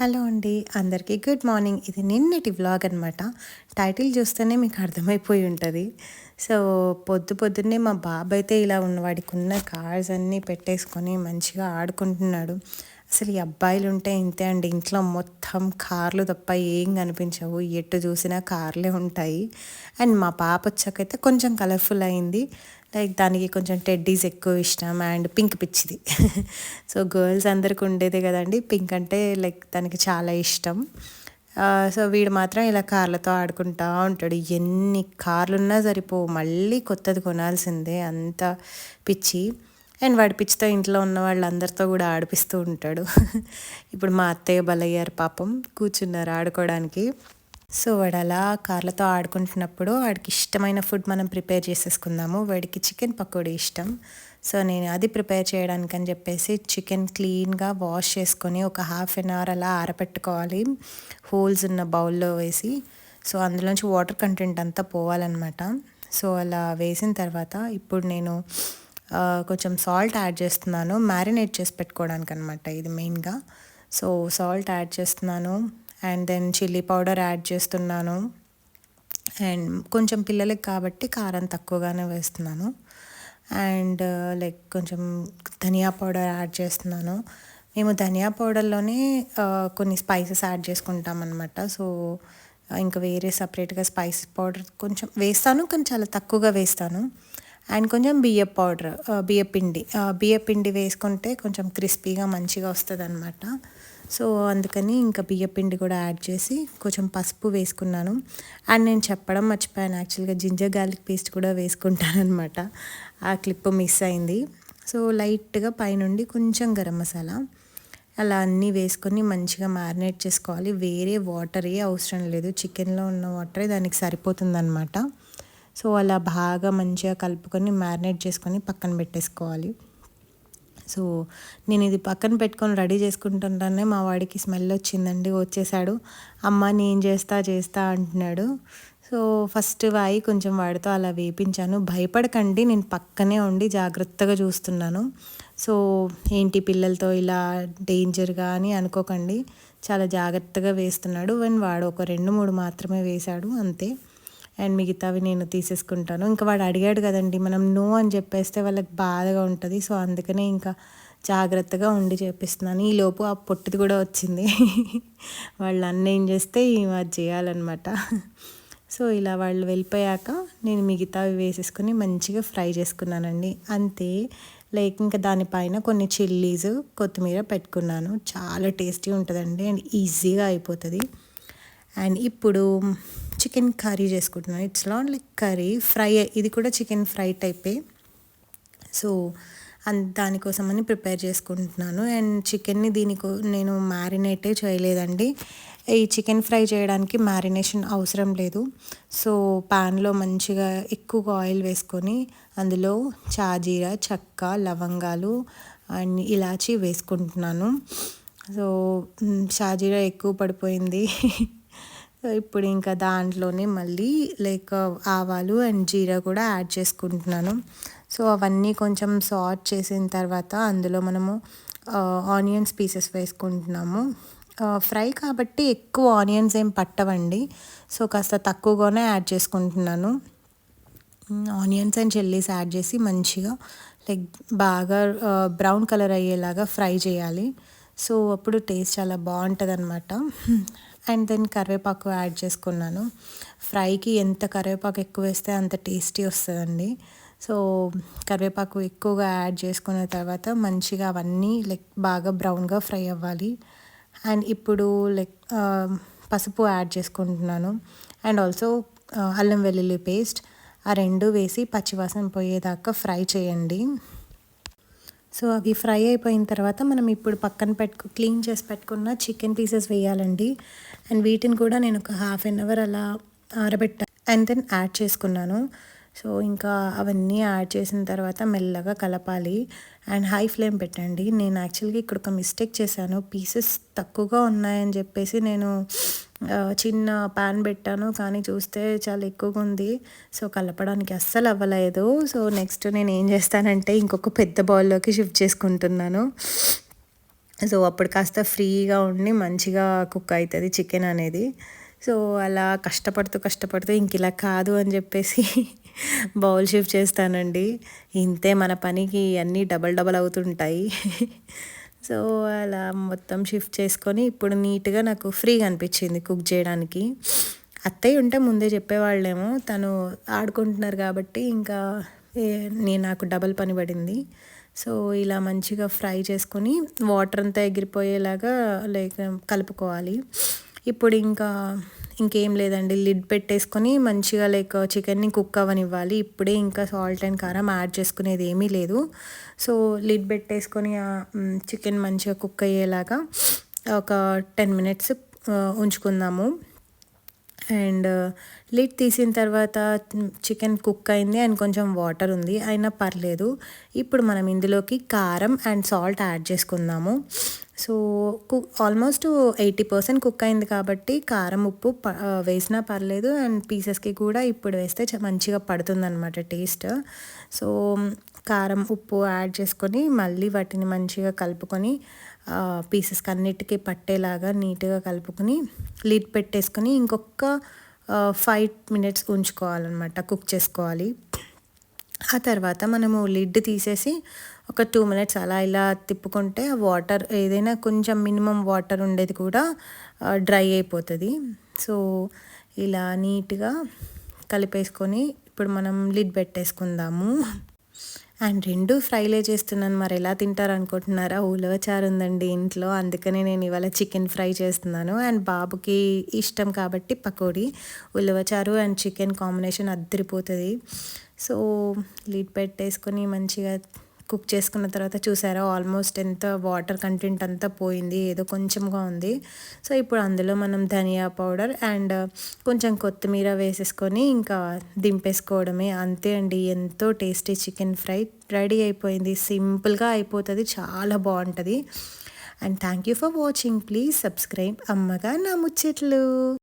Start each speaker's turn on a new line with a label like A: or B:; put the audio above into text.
A: Hello అండి అందరికీ good morning. ఇది నిన్నటి వ్లాగ్ అనమాట టైటిల్ చూస్తేనే మీకు అర్థమైపోయి ఉంటుంది. సో పొద్దు పొద్దున్నే మా బాబు అయితే ఇలా ఉన్నవాడికి ఉన్న కార్స్ అన్నీ పెట్టేసుకొని మంచిగా ఆడుకుంటున్నాడు. అసలు ఈ అబ్బాయిలు ఉంటే ఇంతే అండి. ఇంట్లో మొత్తం కార్లు తప్ప ఏం కనిపించవు. ఎటు చూసినా కార్లే ఉంటాయి. అండ్ మా పాప వచ్చాకైతే కొంచెం కలర్ఫుల్ అయింది. లైక్ దానికి కొంచెం టెడ్డీస్ ఎక్కువ ఇష్టం అండ్ పింక్ పిచ్చిది. సో గర్ల్స్ అందరికి ఉండేదే కదండి. పింక్ అంటే లైక్ దానికి చాలా ఇష్టం. Uh, సో వీడు మాత్రం ఇలా కార్లతో ఆడుకుంటా ఉంటాడు. ఎన్ని కార్లు ఉన్నా సరిపో మళ్ళీ కొత్తది కొనాల్సిందే. అంత పిచ్చి. అండ్ వాడి పిచ్చితో ఇంట్లో ఉన్న వాళ్ళందరితో కూడా ఆడిపిస్తూ ఉంటాడు. ఇప్పుడు మా అత్తయ్య బలయ్యారు పాపం. కూర్చున్నారు ఆడుకోవడానికి. సో వాడు అలా కార్లతో ఆడుకుంటున్నప్పుడు వాడికి ఇష్టమైన ఫుడ్ మనం ప్రిపేర్ చేసేసుకుందాము. వాడికి చికెన్ పకోడీ ఇష్టం. సో నేను అది ప్రిపేర్ చేయడానికి అని చెప్పేసి చికెన్ క్లీన్గా వాష్ చేసుకొని ఒక హాఫ్ అన్ అవర్ అలా ఆరపెట్టుకోవాలి హోల్స్ ఉన్న బౌల్లో వేసి. సో అందులోంచి వాటర్ కంటెంట్ అంతా పోవాలన్నమాట. సో అలా వేసిన తర్వాత ఇప్పుడు నేను కొంచెం సాల్ట్ యాడ్ చేస్తున్నాను. మ్యారినేట్ చేసి పెట్టుకోవడానికి అనమాట ఇది మెయిన్గా. సో సాల్ట్ యాడ్ చేస్తున్నాను. And then chilli powder add చేస్తున్నాను. అండ్ కొంచెం పిల్లలకి కాబట్టి కారం తక్కువగానే వేస్తున్నాను. అండ్ లైక్ uh, కొంచెం ధనియా పౌడర్ యాడ్ చేస్తున్నాను. మేము ధనియా పౌడర్లోనే uh, కొన్ని స్పైసెస్ యాడ్ చేసుకుంటాం అనమాట సో uh, ఇంకా వేరే సపరేట్గా స్పైస్ పౌడర్ కొంచెం వేస్తాను కానీ చాలా తక్కువగా వేస్తాను. అండ్ కొంచెం బియ్యం పౌడర్ బియ్య పిండి బియ్య పిండి వేసుకుంటే కొంచెం క్రిస్పీగా మంచిగా వస్తుంది అనమాట సో అందుకని ఇంకా బియ్య పిండి కూడా యాడ్ చేసి కొంచెం పసుపు వేసుకున్నాను. అండ్ నేను చెప్పడం మర్చిపోయాను. యాక్చువల్గా జింజర్ గార్లిక్ పేస్ట్ కూడా వేసుకుంటాను అనమాట ఆ క్లిప్ మిస్ అయింది. సో లైట్గా పైనుండి కొంచెం గరం మసాలా అలా అన్నీ వేసుకొని మంచిగా మ్యారినేట్ చేసుకోవాలి. వేరే వాటరే అవసరం లేదు. చికెన్లో ఉన్న వాటరే దానికి సరిపోతుందన్నమాట. సో అలా బాగా మంచిగా కలుపుకొని మ్యారినేట్ చేసుకొని పక్కన పెట్టేసుకోవాలి. సో నేను ఇది పక్కన పెట్టుకొని రెడీ చేసుకుంటుంటానే మా వాడికి స్మెల్ వచ్చిందండి వచ్చేసాడు. అమ్మ నేను చేస్తా చేస్తా అంటున్నాడు. సో ఫస్ట్ వాయి కొంచెం వాడితో అలా వేపించాను. భయపడకండి నేను పక్కనే ఉండి జాగ్రత్తగా చూస్తున్నాను. సో ఏంటి పిల్లలతో ఇలా డేంజర్గా అని అనుకోకండి. చాలా జాగ్రత్తగా వేస్తున్నాడు. వన్ వాడు ఒక రెండు మూడు మాత్రమే వేశాడు అంతే. అండ్ మిగతావి నేను తీసేసుకుంటాను. ఇంకా వాడు అడిగాడు కదండి మనం నో అని చెప్పేస్తే వాళ్ళకి బాధగా ఉంటుంది. సో అందుకనే ఇంకా జాగ్రత్తగా ఉండి చేపిస్తున్నాను. ఈలోపు ఆ పొట్టిది కూడా వచ్చింది. వాళ్ళు అన్న ఏం చేస్తే అది చేయాలన్నమాట. సో ఇలా వాళ్ళు వెళ్ళిపోయాక నేను మిగతావి వేసేసుకొని మంచిగా ఫ్రై చేసుకున్నానండి. అంతే. లైక్ ఇంకా దానిపైన కొన్ని చిల్లీస్ కొత్తిమీర పెట్టుకున్నాను. చాలా టేస్టీ ఉంటుందండి అండ్ ఈజీగా అయిపోతుంది. అండ్ ఇప్పుడు చికెన్ కర్రీ చేసుకుంటున్నాను. It's not like curry fry ఇది కూడా చికెన్ ఫ్రై టైపే. సో అన్ దానికోసమని ప్రిపేర్ చేసుకుంటున్నాను. అండ్ చికెన్ని దీనికి నేను మ్యారినేటే చేయలేదండి. ఈ చికెన్ ఫ్రై చేయడానికి మ్యారినేషన్ అవసరం లేదు. సో ప్యాన్లో మంచిగా ఎక్కువగా ఆయిల్ వేసుకొని అందులో చాజీరా చెక్క లవంగాలు అండ్ ఇలాచి వేసుకుంటున్నాను. సో షాజీరా ఎక్కువ పడిపోయింది. ఇప్పుడు ఇంకా దాంట్లోనే మళ్ళీ లైక్ ఆవాలు అండ్ జీరా కూడా యాడ్ చేసుకుంటున్నాను. సో అవన్నీ కొంచెం సాట్ చేసిన తర్వాత అందులో మనము ఆనియన్స్ పీసెస్ వేసుకుంటున్నాము. ఫ్రై కాబట్టి ఎక్కువ ఆనియన్స్ ఏం పట్టవండి. సో కాస్త తక్కువగానే యాడ్ చేసుకుంటున్నాను. ఆనియన్స్ అండ్ చిల్లీస్ యాడ్ చేసి మంచిగా లైక్ బాగా బ్రౌన్ కలర్ అయ్యేలాగా ఫ్రై చేయాలి. సో అప్పుడు టేస్ట్ చాలా బాగుంటుంది అనమాట అండ్ దెన్ కరివేపాకు యాడ్ చేసుకున్నాను. ఫ్రైకి ఎంత కరివేపాకు ఎక్కువ వేస్తే అంత టేస్టీ వస్తుందండి. సో కరివేపాకు ఎక్కువగా యాడ్ చేసుకున్న తర్వాత మంచిగా అవన్నీ లైక్ బాగా బ్రౌన్గా ఫ్రై అవ్వాలి. అండ్ ఇప్పుడు లైక్ పసుపు యాడ్ చేసుకుంటున్నాను. అండ్ ఆల్సో అల్లం వెల్లుల్లి పేస్ట్ ఆ రెండు వేసి పచ్చివాసన పోయేదాకా ఫ్రై చేయండి. సో అవి ఫ్రై అయిపోయిన తర్వాత మనం ఇప్పుడు పక్కన పెట్టుకు క్లీన్ చేసి పెట్టుకున్న చికెన్ పీసెస్ వేయాలండి. అండ్ వీటిని కూడా నేను ఒక హాఫ్ అన్ అవర్ అలా ఆరబెట్టా అండ్ దెన్ యాడ్ చేసుకున్నాను. సో ఇంకా అవన్నీ యాడ్ చేసిన తర్వాత మెల్లగా కలపాలి. అండ్ హై ఫ్లేమ్ పెట్టండి. నేను యాక్చువల్గా ఇక్కడ ఒక మిస్టేక్ చేశాను. పీసెస్ తక్కువగా ఉన్నాయని చెప్పేసి నేను చిన్న ప్యాన్ పెట్టాను. కానీ చూస్తే చాలా ఎక్కువగా ఉంది. సో కలపడానికి అస్సలు అవ్వలేదు. సో నెక్స్ట్ నేను ఏం చేస్తానంటే ఇంకొక పెద్ద బౌల్లోకి షిఫ్ట్ చేసుకుంటున్నాను. సో అప్పుడు కాస్త ఫ్రీగా ఉండి మంచిగా కుక్ అవుతుంది చికెన్ అనేది. సో అలా కష్టపడుతూ కష్టపడుతూ ఇంక ఇలా కాదు అని చెప్పేసి బౌల్ షిఫ్ట్ చేస్తానండి. ఇంతే మన పనికి అన్నీ డబల్ డబల్ అవుతుంటాయి. సో అలా మొత్తం షిఫ్ట్ చేసుకొని ఇప్పుడు నీట్గా నాకు ఫ్రీగా అనిపించింది కుక్ చేయడానికి. అత్తయ్య ఉంటే ముందే చెప్పేవాళ్ళేమో తను ఆడుకుంటున్నారు కాబట్టి ఇంకా నేను నాకు డబల్ పని పడింది. సో ఇలా మంచిగా ఫ్రై చేసుకొని వాటర్ అంతా ఎగిరిపోయేలాగా లైక్ కలుపుకోవాలి. ఇప్పుడు ఇంకా ఇంకేం లేదండి. లిడ్ పెట్టేసుకొని మంచిగా లైక్ చికెన్ని కుక్ అవ్వనివ్వాలి. ఇప్పుడే ఇంకా సాల్ట్ అండ్ కారం యాడ్ చేసుకునేది ఏమీ లేదు. సో లిడ్ పెట్టేసుకొని చికెన్ మంచిగా కుక్ అయ్యేలాగా ఒక టెన్ మినిట్స్ ఉంచుకుందాము. అండ్ లిడ్ తీసిన తర్వాత చికెన్ కుక్ అయింది అండ్ కొంచెం వాటర్ ఉంది. అయినా పర్లేదు. ఇప్పుడు మనం ఇందులోకి కారం అండ్ సాల్ట్ యాడ్ చేసుకుందాము. So cook almost eighty percent cook అయింది కాబట్టి కారం ఉప్పు వేసినా పర్లేదు అండ్ పీసెస్కి కూడా ఇప్పుడు వేస్తే మంచిగా పడుతుందన్నమాట టేస్ట్ సో కారం ఉప్పు యాడ్ చేసుకొని మళ్ళీ వాటిని మంచిగా కలుపుకొని పీసెస్కి అన్నిటికీ పట్టేలాగా నీట్గా కలుపుకొని లిడ్ పెట్టేసుకొని ఇంకొక ఫైవ్ మినిట్స్ ఉంచుకోవాలన్నమాట కుక్ చేసుకోవాలి. ఆ తర్వాత మనము లిడ్ తీసేసి ఒక టూ మినిట్స్ అలా ఇలా తిప్పుకుంటే వాటర్ ఏదైనా కొంచెం మినిమం వాటర్ ఉండేది కూడా డ్రై అయిపోతుంది. సో ఇలా నీట్గా కలిపేసుకొని ఇప్పుడు మనం లిడ్ పెట్టేసుకుందాము. అండ్ రెండు ఫ్రైలే చేస్తున్నాను. మరి ఎలా తింటారు అనుకుంటున్నారా? ఉలవచారు ఉందండి ఇంట్లో. అందుకనే నేను ఇవాళ చికెన్ ఫ్రై చేస్తున్నాను. అండ్ బాబుకి ఇష్టం కాబట్టి పకోడీ ఉలవచారు అండ్ చికెన్ కాంబినేషన్ అద్దరిపోతుంది. సో లీడ్ పెట్టేసుకొని మంచిగా కుక్ చేసుకున్న తర్వాత చూసారా ఆల్మోస్ట్ ఎంత వాటర్ కంటెంట్ అంతా పోయింది ఏదో కొంచెంగా ఉంది. సో ఇప్పుడు అందులో మనం ధనియా పౌడర్ అండ్ కొంచెం కొత్తిమీర వేసేసుకొని ఇంకా దింపేసుకోవడమే. అంతే అండి ఎంతో టేస్టీ చికెన్ ఫ్రై. రెడీ అయిపోయింది సింపుల్గా అయిపోతుంది చాలా బాగుంటుంది. And thank you for watching. Please subscribe అమ్మగా నా ముచ్చట్లు.